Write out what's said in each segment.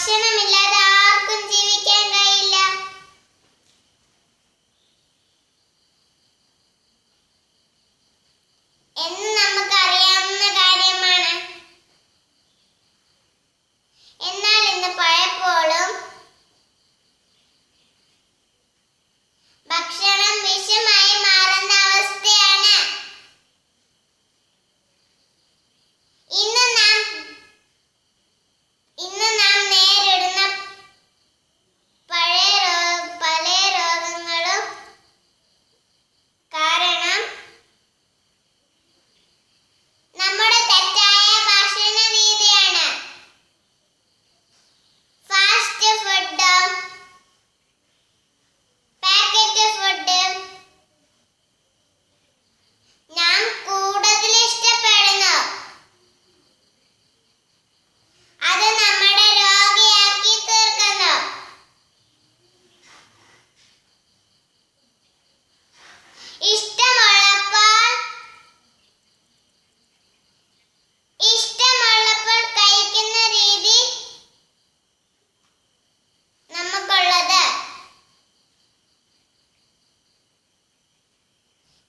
ഭക്ഷണമില്ലാതെ ആർക്കും ജീവിക്കാൻ കഴിയില്ല. എന്ന് കാര്യമാണ്. എന്നാൽ ഇന്ന് ഭക്ഷണം അവസ്ഥയാണ്. ഇന്ന്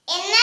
എന്നാൽ